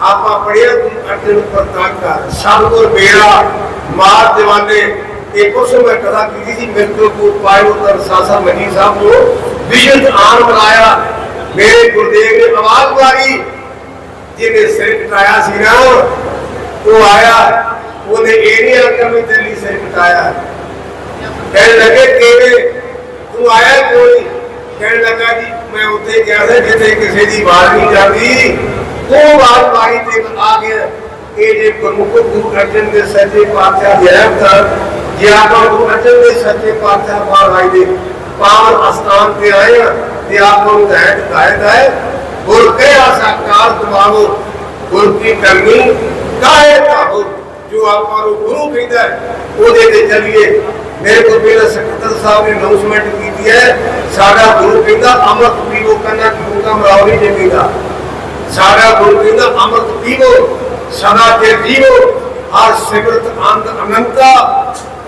ਆਪਾਂ ਪੜਿਆ ਗੁਰੂ ਅਰਜਨ ਪ੍ਰਤਾਕਾ ਸਭ ਕੋ ਬੇੜਾ, ਮਾਰ ਦਿਵਾਨੇ। ਇੱਕ ਉਸ ਮੈਂ ਕਥਾ ਕੀਤੀ ਸੀ ਮਿਰਤੂ ਕੋ ਪਾਇਓ ਤਰ ਸਾਸਾ ਮਨੀ ਸਾਹਿਬ ਨੂੰ ਵਿਸ਼ਦ ਆਨ ਬੁਲਾਇਆ ਮੇਰੇ ਗੁਰਦੇਵ ਨੇ ਆਵਾਜ਼ ਮਾਰੀ। ਜਿਹਨੇ ਸਿਰ ਕਟਾਇਆ ਸੀ ਨਾ, ਉਹ ਆਇਆ। ਉਹਨੇ ਇਹ ਨਹੀਂ ਆਖਿਆ ਮੈਂ ਸਿਰ ਕਟਾਇਆ। ਕਹਿਣ ਲੱਗੇ, ਕਿਵੇਂ? ਤੂੰ ਆਇਆ ਕਿਉਂ ਕਹਿਣ ਲੱਗਾ ਜੀ, ਮੈਂ ਉੱਥੇ ਗਿਆ ਸੀ, ਜਿੱਥੇ ਕਿਸੇ ਦੀ ਆਵਾਜ਼ ਨਹੀਂ ਜਾਂਦੀ। ਉਹ ਆਵਾਜ਼ ਤੇ ਆ ਗਿਆ ਇਹ ਜੇ ਗੁਰਮੁਖ ਗੁਰੂ ਅਰਜਨ ਦੇ ਸੱਚੇ ਪਾਤਸ਼ਾਹ ਜੈ ਕਰ ਜੇ ਆਪਾਂ ਗੁਰੂ ਅਰਜਨ ਦੇ ਸੱਚੇ ਪਾਤਸ਼ਾਹ ਮਹਾਰਾਜ ਦੇ ਪਾਵਨ ਅਸਥਾਨ ਤੇ ਆਏ ਹਾਂ ਤੇ ਆਪਾਂ ਨੂੰ ਕਹਿ ਹਦਾਇਤ ਹੈ। ਗੁਰ ਕੇ ਆਸਾਕਾਰ ਦਿਵਾਵੋ, ਗੁਰ ਕੀ ਕਰਨੀ ਕਾਹੇ ਤਾਹੋ ਜੋ ਆਪਾਂ ਨੂੰ ਗੁਰੂ ਕਹਿੰਦਾ ਉਹਦੇ ਤੇ ਚੱਲੀਏ। ਮੇਰੇ ਕੋਲ ਪਹਿਲਾਂ ਸਕੱਤਰ ਸਾਹਿਬ ਨੇ ਅਨਾਉਂਸਮੈਂਟ ਕੀਤੀ ਹੈ, ਸਾਡਾ ਗੁਰੂ ਕਹਿੰਦਾ, ਅੰਮ੍ਰਿਤ ਪੀਵੋ ਕੰਨਾ ਕਿਉਂ ਕਾ ਮਰਾਉ ਨਹੀਂ ਜੰਮੀਦਾ ਸਾਡਾ ਗੁਰੂ ਕਹਿੰਦਾ ਅੰਮ੍ਰਿਤ ਪੀਵੋ, ਸਦਾ ਤੇ ਜੀਵੋ, ਹਰ ਸਿਮਰਤ ਅੰਤ ਅਨੰਤਾ,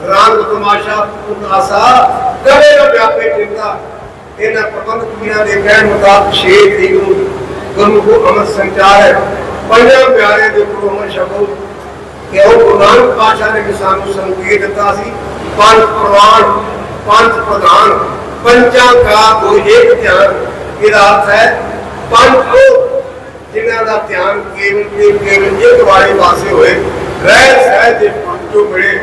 ਰੰਗ ਤਮਾਸ਼ਾ ਉਦਾਸਾ ਕਦੇ ਨਾ ਵਿਆਪੇ ਚਿੰਤਾ। ਇਹਨਾਂ ਪ੍ਰਬੰਧ ਪੀਰਾਂ ਦੇ ਕਹਿਣ ਮੁਤਾਬਕ 6 ਤਰੀਕ ਨੂੰ ਗੁਰਮੁਖ ਅਮਰ ਸੰਚਾਰ ਹੈ। ਪੰਜਾਂ ਪਿਆਰੇ ਦੇ ਗੁਰੂ ਸ਼ਬਦ ਕਿ ਉਹ ਗੁਰੂ ਨਾਨਕ ਪਾਤਸ਼ਾਹ ਨੇ ਸਾਨੂੰ ਸੰਕੇਤ ਦਿੱਤਾ ਸੀ। ਪੰਜ ਪ੍ਰਵਾਨ ਪੰਜ ਪ੍ਰਧਾਨ, ਪੰਚਾਂ ਕਾ ਗੁਰ ਏਕ ਧਿਆਨ। ਇਹਦਾ ਅਰਥ ਹੈ ਪੰਜ ਉਹ ਜਿਨ੍ਹਾਂ ਦਾ ਧਿਆਨ ਕੇਵਲ ਤੇ ਕੇਵਲ ਇੱਕ ਵਾਲੇ ਪਾਸੇ ਹੋਏ, ਰਹਿ ਸਹਿਜ ਦੇ ਪੰਜੋ ਮਿਲੇ,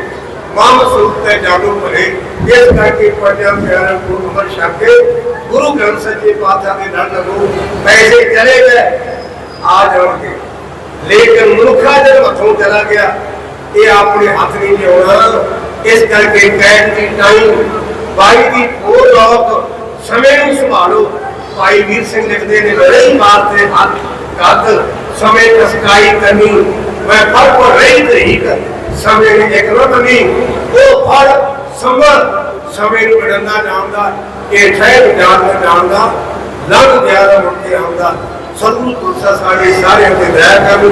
ਮਨ ਸੁਖ ਤੇ ਭਰੇ। ਇਸ ਕਰਕੇ ਪੰਜਾਂ ਪਿਆਰਿਆਂ ਗੁਰੂ ਅਮਰ ਛਕ ਗੁਰੂ ਗ੍ਰੰਥ ਸੱਚੇ ਪਾਤਸ਼ਾਹ ਦੇ ਨਾਲ ਲੱਗੋ ਪੈਸੇ ਚਲੇ ਗਏ, ਆ ਜਾਣਗੇ। ਲੇਕਿਨ ਮਨੁੱਖਾ ਜਦ ਹੱਥੋਂ ਚਲਾ ਗਿਆ, ਇਹ ਆਪਣੇ ਹੱਥ ਨਹੀਂ ਲਿਆਉਣਾ। ਇਸ ਕਰਕੇ ਕਹਿਣ ਦੀ ਟਾਈਮ, ਬਾਈ ਦੀ ਹੋਰ ਲੋਕ ਸਮੇਂ ਨੂੰ ਸੰਭਾਲੋ। ਭਾਈ ਵੀਰ ਸਿੰਘ ਲਿਖਦੇ ਨੇ ਨਹੀਂ ਮਾਰਦੇ ਹੱਥ ਕੱਦ ਸਮੇਂ ਕਸਕਾਈ ਕਰਨੀ? ਮੈਂ ਫੜ ਕੋ ਰਹੀ ਨਹੀਂ ਕਰ ਸਮੇਂ ਨੇ ਇੱਕ ਨਹੀਂ ਉਹ ਫੜ ਸੰਭਲ ਸਮੇਂ ਨੂੰ ਵਡੰਦਾ ਜਾਣਦਾ। ਇਹ ਠਹਿਰ ਜਾਣਦਾ ਜਾਣਦਾ। ਲੰਘ ਗਿਆ ਦਾ ਮੁੜ ਕੇ ਆਉਂਦਾ। ਸਤਿਗੁਰੂ ਤੁਲਸਾ ਸਾਡੇ ਸਾਰਿਆਂ ਤੇ ਦਇਆ ਕਰ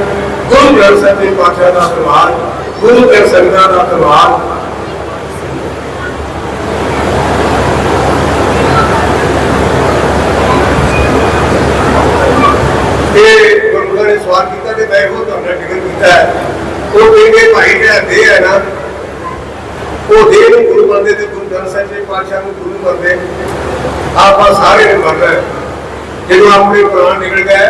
ਗੁਰੂ ਗ੍ਰੰਥ ਸਾਹਿਬ ਦੇ ਪਾਤਸ਼ਾਹ ਦਾ ਪਰਿਵਾਰ ਗੁਰੂ ਗ੍ਰੰਥ ਸੰਗਤਾਂ ਦਾ ਪਰਿਵਾਰ ਤੇ ਗੁਰੂ ਨੇ ਸਵਾਲ ਕੀਤਾ ਤੇ ਮੈਂ ਉਹ ਤੁਹਾਨੂੰ ਟਿਕਟ ਕੀਤਾ ਹੈ। ਉਹ ਕਹਿੰਦੇ ਭਾਈ ਜਿਹੜਾ ਦੇ ਹੈ ਨਾ। ਉਹ ਦੇ ਨੂੰ ਗੁਰੂ ਮੰਨਦੇ ਤੇ ਗੁਰੂ ਗ੍ਰੰਥ ਸਾਹਿਬ ਦੇ ਪਾਤਸ਼ਾਹ ਨੂੰ ਗੁਰੂ ਮੰਨਦੇ ਆਪਾਂ ਸਾਰੇ ਨੇ ਮੰਨਣਾ ਜਦੋਂ ਆਪਣੇ ਪ੍ਰਾਣ ਨਿਕਲ ਗਏ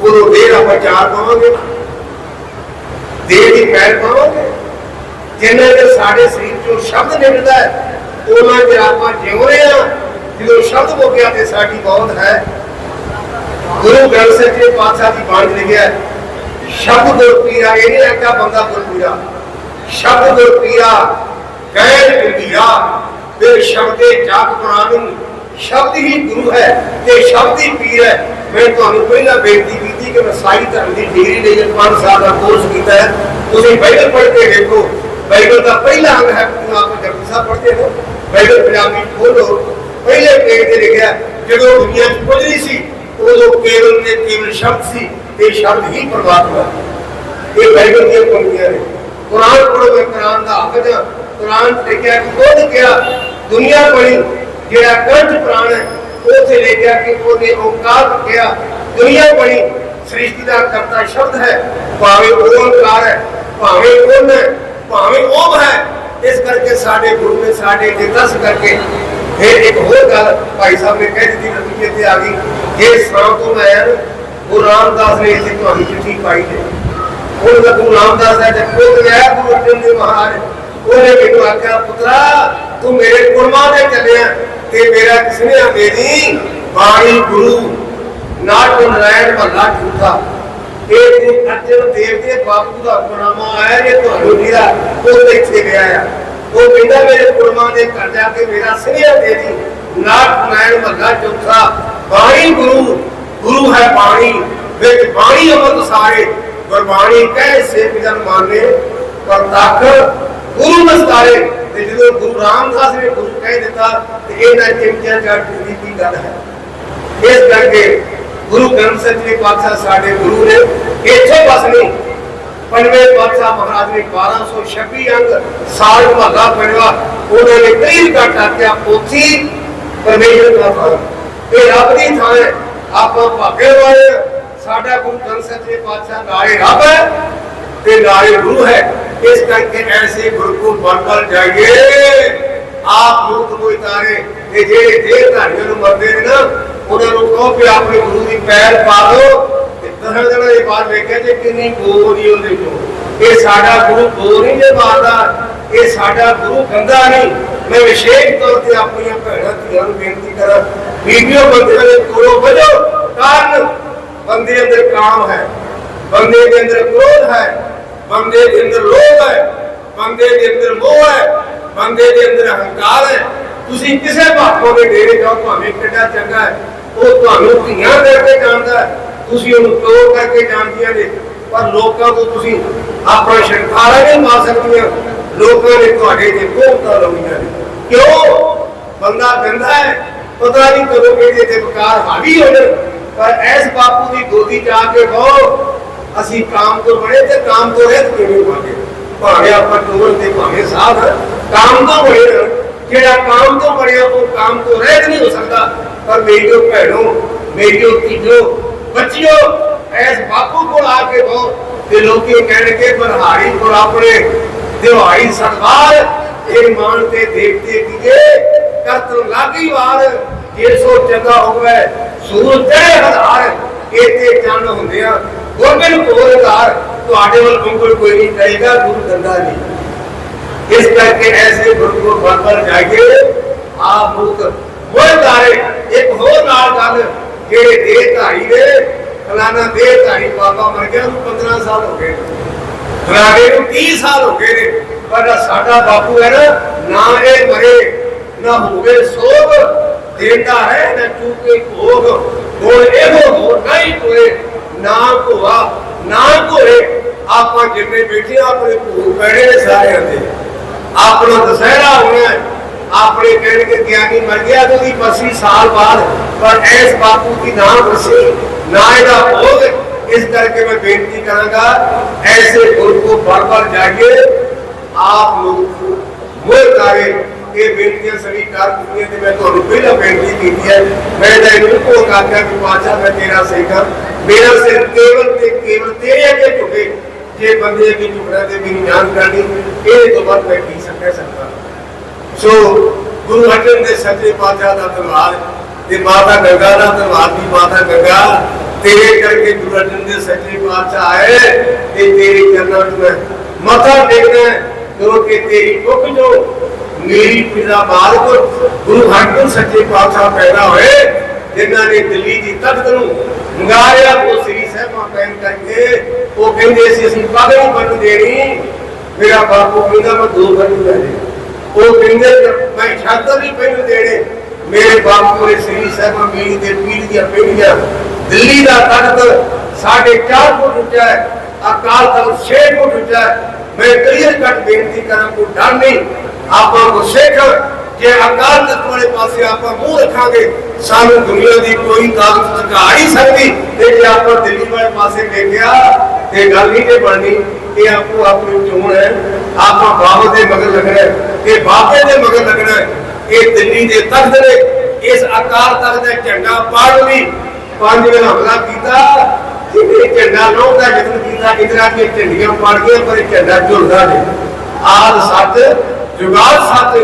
ਉਦੋਂ ਦੇਰ ਆਪਾਂ ਚਾਰ ਪਾਵਾਂਗੇ। ਦੇਰ ਦੀ ਪੈਰ ਪਾਵਾਂਗੇ। ਜਿੰਨੇ ਦੇ ਸਾਡੇ ਸਰੀਰ ਚੋਂ ਸ਼ਬਦ ਨਿਕਲਦਾ ਹੈ ਉਹਨਾਂ ਦੇ ਆਪਾਂ ਜਿਉ ਰਹੇ ਹਾਂ। ਜਦੋਂ ਸ਼ਬਦ ਮੁੱਕਿਆ ਤੇ ਸਾਡੀ ਬਹੁਤ ਹੈ ਗੁਰੂ ਗ੍ਰੰਥ ਸਾਹਿਬ ਜੀ ਪਾਤਸ਼ਾਹ ਦੀ ਬਾਣੀ ਲਿਖਿਆ ਹੈ, ਸ਼ਬਦ ਗੁਰਪੀਰਾ ਇਹ ਨਹੀਂ ਆਖਿਆ ਬੰਦਾ ਗੁਰਪੀਰਾ ਸ਼ਬਦ ਗੁਰਪੀਰਾ ਗੈਰ ਗੁਰਪੀਰਾ ਫਿਰ ਸ਼ਬਦੇ ਜਾਤ ਪ੍ਰਾਣੀ ਸ਼ਬਦ ਹੀ ਗੁਰੂ ਹੈ, ਤੇ ਸ਼ਬਦ ਹੀ ਪੀਰ ਹੈ। ਮੈਂ ਤੁਹਾਨੂੰ ਪਹਿਲਾਂ ਬੇਨਤੀ ਕੀਤੀ ਕਿ ਮੈਂ ਸਾਈ ਧਰਮ ਦੀ ਡਿਗਰੀ ਲਈ 5 ਸਾਲ ਦਾ ਕੋਰਸ ਕੀਤਾ ਹੈ, ਤੁਸੀਂ ਬਾਈਬਲ ਪੜ੍ਹ ਕੇ ਦੇਖੋ। ਬਾਈਬਲ ਦਾ ਪਹਿਲਾ ਅੰਗ ਹੈ ਤੁਸੀਂ ਆਪ ਜਪਜੀ ਸਾਹਿਬ ਪੜ੍ਹਦੇ ਹੋ। ਬਾਈਬਲ ਪੰਜਾਬੀ ਖੋਲੋ ਪਹਿਲੇ ਪੇਜ ਤੇ ਲਿਖਿਆ ਜਦੋਂ ਦੁਨੀਆ 'ਚ ਕੁਝ ਨਹੀਂ ਸੀ, ਉਦੋਂ ਕੇਵਲ ਤੇ ਕੇਵਲ ਸ਼ਬਦ ਸੀ। ਤੇ ਸ਼ਬਦ ਹੀ ਪਰਮਾਤਮਾ ਇਹ ਬਾਈਬਲ ਦੀਆਂ ਪੰਕਤੀਆਂ ਨੇ ਕੁਰਾਨ ਪੜ੍ਹੋ ਮੈਂ ਕੁਰਾਨ ਦਾ ਹਾਫਿਜ਼ ਹਾਂ ਕੁਰਾਨ ਤੇ ਕਿਹਾ ਕਿ ਖੁਦ ਕਿਹਾ ਦੁਨੀਆ ਬਣੀ ਜਿਹੜਾ ਕੰਠ ਪ੍ਰਾਣ ਹੈ ਉਥੇ ਲੈ ਗਿਆ ਕਿ ਉਹਨੇ ਓੰਕਾਰ ਕਿਹਾ ਦੁਨੀਆ ਬਣੀ ਸ੍ਰਿਸ਼ਟੀ ਦਾ ਕਰਤਾ ਸ਼ਬਦ ਹੈ ਭਾਵੇਂ ਉਹ ਓੰਕਾਰ ਹੈ ਭਾਵੇਂ ਉਹ ਹੈ ਭਾਵੇਂ ਉਹ ਹੈ ਇਸ ਕਰਕੇ ਸਾਡੇ ਗੁਰੂ ਨੇ ਸਾਡੇ ਤੇ ਦੱਸ ਕਰਕੇ ਫਿਰ ਇੱਕ ਹੋਰ ਗੱਲ ਭਾਈ ਸਾਹਿਬ ਨੇ ਕਹਿ ਦਿੱਤੀ ਨਵੀਂ ਇੱਥੇ ਆ ਗਈ ਜੇ ਸਰਾਂ ਤੋਂ ਮੈਂ ਆਇਆ ਨਾ, ਗੁਰੂ ਰਾਮਦਾਸ ਨੇ ਇੱਥੇ ਤੁਹਾਨੂੰ ਚਿੱਠੀ ਪਾਈ ਨੇ ਉਹ ਦਾ ਗੁਰੂ ਰਾਮਦਾਸ ਹੈ ਤੇ ਖੁਦ ਗਿਆ ਗੁਰੂ ਅਰਜਨ ਦੇਵ ਮਹਾਰਾਜ, ਉਹਨੇ ਮੈਨੂੰ ਆਖਿਆ, ਪੁੱਤਰਾ, ਤੂੰ ਮੇਰੇ ਕੁਰਮਾਂ ਦੇ ਚੱਲਿਆ ਤੇ ਮੇਰਾ ਕਿਸਨੇ ਦੇ ਬਾਣੀ ਗੁਰੂ ਨਾਟ ਨਰਾਇਣ ਮਹਲਾ ਝੂਠਾ ਇਹ ਗੁਰੂ ਅਰਜਨ ਦੇਵ ਦੇ ਬਾਪੂ ਦਾ ਹੁਕਮਨਾਮਾ ਆਇਆ ਇਹ ਤੁਹਾਨੂੰ ਜਿਹੜਾ ਉਹ ਇੱਥੇ ਗਿਆ ਆ। ਉਹ ਕਹਿੰਦਾ, ਮੇਰੇ ਕੁਰਮਾਂ ਦੇ ਘਰ ਜਾ ਕੇ ਮੇਰਾ ਸਿਰਿਆ ਦੇ ਦੀ ਨਾਟ ਨਰਾਇਣ ਮਹਲਾ ਝੂਠਾ ਬਾਣੀ ਗੁਰੂ ਗੁਰੂ ਹੈ ਬਾਣੀ ਵਿੱਚ ਬਾਣੀ ਅਮਰ ਸਾਰੇ ਗੁਰਬਾਣੀ ਕਹਿ ਸੇਵ ਜਨ ਮਾਨੇ ਪਰ ਤੱਕ ਗੁਰੂ ਨਸਤਾਰੇ ਤੇ ਜਦੋਂ ਗੁਰੂ ਰਾਮਦਾਸ ਨੇ ਗੁਰੂ ਕਹਿ ਦਿੱਤਾ ਤੇ ਇਹਨਾਂ ਚਿੰਤਿਆ ਜੱਟ ਦੀ ਕੀ ਗੱਲ ਹੈ ਇਸ ਕਰਕੇ ਗੁਰੂ ਗ੍ਰੰਥ ਸਾਹਿਬ ਜੀ ਪਾਤਸ਼ਾਹ ਸਾਡੇ ਗੁਰੂ ਨੇ ਇੱਥੇ ਬਸ ਨਹੀਂ ਪੰਜਵੇਂ ਪਾਤਸ਼ਾਹ ਮਹਾਰਾਜ ਨੇ 1226 ਅੰਗ ਸਾਲ ਮਹੱਲਾ ਪੜਿਆ ਉਹਨਾਂ ਨੇ ਕਈ ਰਿਕਾਰਡ ਕਰਕੇ ਪੋਥੀ ਪਰਮੇਸ਼ਰ ਦਾ ਥਾਂ ਇਹ ਰੱਬ ਦੀ ਥਾਂ ਹੈ ਆਪਾਂ ਭਾਗੇ ਵਾਲੇ, ਸਾਡਾ ਗੁਰੂ ਗ੍ਰੰਥ ਸਾਹਿਬ ਦੇ ਪਾਤਸ਼ਾਹ ਨਾਲੇ ਰੱਬ ਹੈ ਤੇ ਨਾਲੇ ਗੁਰੂ ਹੈ। ਇਸ ਕਰਕੇ ਐਸੇ ਗੁਰੂ ਕੋ ਜਾਈਏ। ਆਪ ਮੂਤ ਨੂੰ ਇਤਾਰੇ ਤੇ ਜਿਹੜੇ ਦੇਹ ਧਾਰੀਆਂ ਨੂੰ ਮਰਦੇ ਨੇ ਨਾ, ਉਹਨਾਂ ਨੂੰ ਕਹੋ ਕਿ ਆਪਣੇ ਗੁਰੂ ਦੀ ਪੈਰ ਪਾ ਲਓ ਤੇ ਦਸਾਂ ਦਿਨਾਂ ਦੇ ਬਾਅਦ ਵੇਖਿਆ ਜੇ ਕਿੰਨੀ ਬੋਰੀ ਉਹਦੇ ਕੋਲ। ਇਹ ਸਾਡਾ ਗੁਰੂ ਬੋਰ ਨਹੀਂ ਜੇ ਮਾਰਦਾ, ਇਹ ਸਾਡਾ ਗੁਰੂ ਗੰਦਾ ਨਹੀਂ। ਮੈਂ ਵਿਸ਼ੇਸ਼ ਤੌਰ ਤੇ ਆਪਣੀਆਂ ਭੈਣਾਂ ਧੀਆਂ ਨੂੰ ਬੇਨਤੀ ਕਰਾਂ, ਵੀਡੀਓ ਬੰਦਿਆਂ ਦੇ ਕੋਲੋਂ ਵਜੋ, ਕਾਰਨ ਬੰਦੇ ਅੰਦਰ ਕਾਮ ਹੈ, ਬੰਦੇ ਦੇ ਅੰਦਰ ਕ੍ਰੋਧ ਹੈ, ਬੰਦੇ ਦੇ ਅੰਦਰ ਲੋਭ ਹੈ, ਬੰਦੇ ਦੇ ਅੰਦਰ ਮੋਹ ਹੈ, ਬੰਦੇ ਦੇ ਅੰਦਰ ਹੰਕਾਰ ਹੈ। ਤੁਸੀਂ ਕਿਸੇ ਭਾਪੋ ਦੇ ਡੇਰੇ ਜਾਓ ਭਾਵੇਂ ਕਿੱਡਾ ਚੰਗਾ ਹੈ, ਉਹ ਤੁਹਾਨੂੰ ਧੀਆਂ ਦੇ ਕੇ ਜਾਣਦਾ ਤੁਸੀਂ ਉਹਨੂੰ ਪਿਓ ਕਰਕੇ ਜਾਣਦੀਆਂ ਨੇ, ਪਰ ਲੋਕਾਂ ਤੋਂ ਤੁਸੀਂ ਆਪਣਾ ਸ਼ਰਖਾਰਾ ਨਹੀਂ ਪਾ ਸਕਦੀਆਂ। ਲੋਕਾਂ ਨੇ ਤੁਹਾਡੇ ਤੇ ਕੋਹਤਾ ਲਾਉਣੀਆਂ ਨੇ ਕਿਉਂ ਬੰਦਾ ਗੰਦਾ ਹੈ ਪਤਾ ਨਹੀਂ ਕਦੋਂ ਕਿਹਦੇ ਤੇ ਵਿਕਾਰ ਹਾਵੀ ਹੋ ਜਾਣ ਪਰ ਐਸ ਬਾਪੂ ਦੀ ਗੋਦੀ ਜਾ ਕੇ ਬਹੁ ਅਸੀਂ ਕਾਮ ਤੋਂ ਬੜੇ ਤੇ ਕਾਮ ਤੋਂ ਰਹਿਤ ਕਿਵੇਂ ਹੋਵਾਂਗੇ ਭਾਵੇਂ ਆਪਾਂ ਟੋਲ ਤੇ ਭਾਵੇਂ ਸਾਧ ਕਾਮ ਤੋਂ ਬੜੇ ਰਹਿਣ। ਜਿਹੜਾ ਕਾਮ ਤੋਂ ਬੜਿਆ ਉਹ ਕਾਮ ਤੋਂ ਰਹਿਤ ਨਹੀਂ ਹੋ ਸਕਦਾ ਪਰ ਮੇਰੀਓ ਭੈਣੋ ਮੇਰੀਓ ਧੀਓ ਬੱਚਿਓ ਐਸ ਬਾਪੂ ਕੋਲ ਆ ਕੇ ਬਹੁ ਤੇ ਲੋਕੀ ਕਹਿਣਗੇ ਬਰਹਾਰੀ ਕੋਲ ਆਪਣੇ ਦਿਵਾਈ ਸਰਦਾਰ ਇਹ ਮਾਨ ਤੇ ਦੇਵਤੇ ਕੀਏ ਕਰਤ ਲਾਗੀ ਵਾਰ, ਜੇ ਸੋ ਚੰਗਾ ਹੋਵੇ ਸੂਰਜ ਤੇ ਹਜ਼ਾਰ ਇਹ ਚੰਨ ਹੁੰਦੇ ਆ। ਕੋਰਦਾਰ ਤੁਹਾਡੇ ਵੱਲ ਉਂਗਲ ਕੋਈ ਨਹੀਂ ਕਹੇਗਾ ਗੁਰੂ ਗੰਦਾ ਨਹੀਂ ਇਸ ਕਰਕੇ ਐਸੇ ਗੁਰੂ ਕੋ ਬੰਦਰ ਜਾਈਏ, ਆਪ ਮੁਕਤ। ਮੋਹਦਾਰੇ ਇੱਕ ਹੋਰ ਨਾਲ ਗੱਲ, ਜਿਹੜੇ ਦੇਹ ਧਾਰੀ ਨੇ, ਫਲਾਣਾ ਦੇਹ ਧਾਰੀ ਬਾਬਾ ਮਰ ਗਿਆ 15 ਸਾਲ ਹੋ ਗਏ। ਫਲਾਣੇ ਨੂੰ 30 ਸਾਲ ਹੋ ਗਏ ਨੇ। ਪਰ ਸਾਡਾ ਬਾਪੂ ਹੈ ਨਾ ਨਾ ਇਹ ਮਰੇ, ਨਾ ਹੋਵੇ ਸੋਗ। ਦੇਂਦਾ ਹੈ, ਨਾ ਚੂਕੇ ਭੋਗ। ਹੁਣ ਇਹੋ ਹੋ ਨਹੀਂ ਕੋਏ ਨਾ ਕੋਆ ਨਾ ਕੋਏ ਆਪਾਂ ਜਿੰਨੇ ਬੈਠੇ ਆਪਣੇ ਭੂਖ ਬੈਠੇ ਨੇ ਸਾਰਿਆਂ ਦੇ। ਆਪਣਾ ਦਸਹਿਰਾ ਹੋਣਾ ਹੈ। ਆਪਣੇ ਕਹਿਣਗੇ ਗਿਆਨੀ ਮਰ ਗਿਆ ਤੇ ਉਹਦੀ ਸਾਲ ਬਾਅਦ, ਪਰ ਐਸ ਬਾਪੂ ਦੀ ਨਾ ਬਰਸੀ ਨਾ ਇਹਦਾ ਭੋਗ। ਇਸ ਕਰਕੇ ਮੈਂ ਬੇਨਤੀ ਕਰਾਂਗਾ, ਐਸੇ ਗੁਰੂ ਕੋ ਬੜ ਬੜ ਜਾਈਏ, ਆਪ ਲੋਕ ਮੋਹ ਕਰੇ ਇਹ ਬੇਨਤੀਆਂ ਸਵੀਕਾਰ ਕੀਤੀਆਂ ਤੇ ਮੈਂ ਤੁਹਾਨੂੰ ਪਹਿਲਾਂ ਬੇਨਤੀ ਕੀਤੀ ਹੈ। ਮੈਂ ਤਾਂ ਇਹਨੂੰ ਕੋ ਕਿ ਪਾਚਾ ਮੈਂ ਤੇਰਾ ਸੇਖਾ ਮੇਰਾ ਸਿਰ ਕੇਵਲ ਤੇ ਕੇਵਲ ਤੇਰੇ ਅੱਗੇ ਝੁਕੇ। ਜੇ ਬੰਦੇ ਅੱਗੇ ਝੁਕਣਾ ਤੇ ਮੇਰੀ ਜਾਨ ਕਰਨੀ, ਇਹ ਤੋਂ ਬਾਅਦ ਮੈਂ ਕੀ ਸਕਦਾ ਸਕਦਾ। ਸੋ, ਗੁਰੂ ਅਰਜਨ ਦੇ ਸੱਚੇ ਪਾਤਸ਼ਾਹ ਦਾ ਧੰਨਵਾਦ। ਤੇ ਮਾਤਾ ਗੰਗਾ ਦਾ ਧੰਨਵਾਦ ਦੀ ਮਾਤਾ ਗੰਗਾ। ਤੇਰੇ ਕਰਕੇ ਗੁਰੂ ਅਰਜਨ ਦੇਵ ਸੱਚੇ ਪਾਤਸ਼ਾਹ ਆਏ ਤੇ ਤੇਰੇ ਚਰਨਾਂ 'ਚ ਮੈਂ ਮੱਥਾ ਟੇਕਣਾ ਹੈ, ਕਿਉਂਕਿ ਤੇਰੀ ਕੁੱਖ ਜੋ ਮੇਰੀ ਪਿਤਾ ਮਾਲਕ ਗੁਰੂ ਹਰਗੋਬਿੰਦ ਸੱਚੇ ਪਾਤਸ਼ਾਹ ਪੈਦਾ ਹੋਏ ਜਿਨ੍ਹਾਂ ਨੇ ਦਿੱਲੀ ਦੀ ਤਖਤ ਨੂੰ ਮੰਗਾਇਆ ਉਹ ਸ੍ਰੀ ਸਾਹਿਬਾਂ ਪੈਨ ਕਰਕੇ ਉਹ ਕਹਿੰਦੇ ਸੀ ਅਸੀਂ ਪੱਗ ਨਹੀਂ ਬੰਨ ਦੇਣੀ। ਮੇਰਾ ਬਾਪੂ ਕਹਿੰਦਾ ਮੈਂ ਦੋ ਬੰਨ ਲੈਣੇ ਉਹ ਕਹਿੰਦੇ ਮੈਂ ਛੱਤ ਵੀ ਪਹਿਨ ਦੇਣੇ। ਮੇਰੇ ਬਾਪੂ ਨੇ ਸ੍ਰੀ ਸਾਹਿਬਾਂ ਮੇਰੀ ਦੇ ਪੀੜ ਦੀਆਂ ਪੀੜੀਆਂ ਦਿੱਲੀ ਦਾ ਤਖਤ ਸਾਡੇ 4 ਫੁੱਟ ਉੱਚਾ ਹੈ, ਅਕਾਲ ਤਖਤ 6 ਫੁੱਟ ਉੱਚਾ ਹੈ। ਮੈਂ ਕਲੀਅਰ ਕੱਟ ਬੇਨਤੀ ਕਰਾਂ, ਕੋਈ ਡਰ ਨਹੀਂ। ਆਪਾਂ ਕੋ ਸਿੱਖ ਜੇ ਅਕਾਲ ਤਖਤ ਵਾਲੇ ਪਾਸੇ ਆਪਾਂ ਮੂੰਹ ਰੱਖਾਂਗੇ, ਸਾਨੂੰ ਦੁਨੀਆ ਦੀ ਕੋਈ ਤਾਕਤ ਝੁਕਾ ਨਹੀਂ ਸਕਦੀ। ਤੇ ਜੇ ਆਪਾਂ ਦਿੱਲੀ ਵਾਲੇ ਪਾਸੇ ਵੇਖਿਆ ਤੇ ਗੱਲ ਨਹੀਂ ਤੇ ਬਣਨੀ, ਇਹ ਆਪੋ ਆਪਣੀ ਚੋਣ ਹੈ। ਆਪਾਂ ਬਾਬੇ ਦੇ ਮਗਰ ਲੱਗਣਾ ਹੈ, ਇਹ ਬਾਬੇ ਦੇ ਮਗਰ ਲੱਗਣਾ ਹੈ। ਇਹ ਦਿੱਲੀ ਦੇ ਤਖਤ ਨੇ, ਇਸ ਅਕਾਲ ਤਖਤ ਦਾ ਝੰਡਾ ਪਾੜ ਵੀ ਪੰਜ ਵੇਲਾ ਹਮਲਾ ਕੀਤਾ ਜਿਹਨੇ ਝੰਡਾ ਲਾਉਣ ਦਾ ਯਤਨ ਕੀਤਾ, ਇਧਰਾਂ ਦੀਆਂ ਝੰਡੀਆਂ ਪੜ ਗਈਆਂ ਪਰ ਇਹ ਝੰਡਾ ਝੁਲਦਾ ਨਹੀਂ ਆਦ ਸੱਚ ਜੁਗਾਲ ਸੱਚ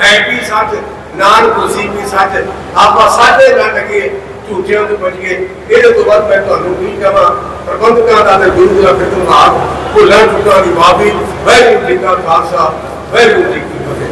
ਹੈ ਵੀ ਸੱਚ ਨਾਨਕ ਉਸੀ ਵੀ ਸੱਚ ਆਪਾਂ ਸਾਡੇ ਨਾਲ ਲੱਗੇ ਝੂਠਿਆਂ ਤੋਂ ਬਚ ਗਏ। ਇਹਦੇ ਤੋਂ ਬਾਅਦ ਮੈਂ ਤੁਹਾਨੂੰ ਕੀ ਕਹਾਂ, ਪ੍ਰਬੰਧਕਾਂ ਦਾ ਤੇ ਗੁਰੂ ਦਾ ਫਿਰਮਾਨ ਭੁੱਲਾਂ ਚੁੱਕਾਂ ਦੀ ਮਾਫੀ। ਵਾਹਿਗੁਰੂ ਜੀ ਕਾ ਖਾਲਸਾ, ਵਾਹਿਗੁਰੂ ਜੀ ਕੀ ਫਤਿਹ।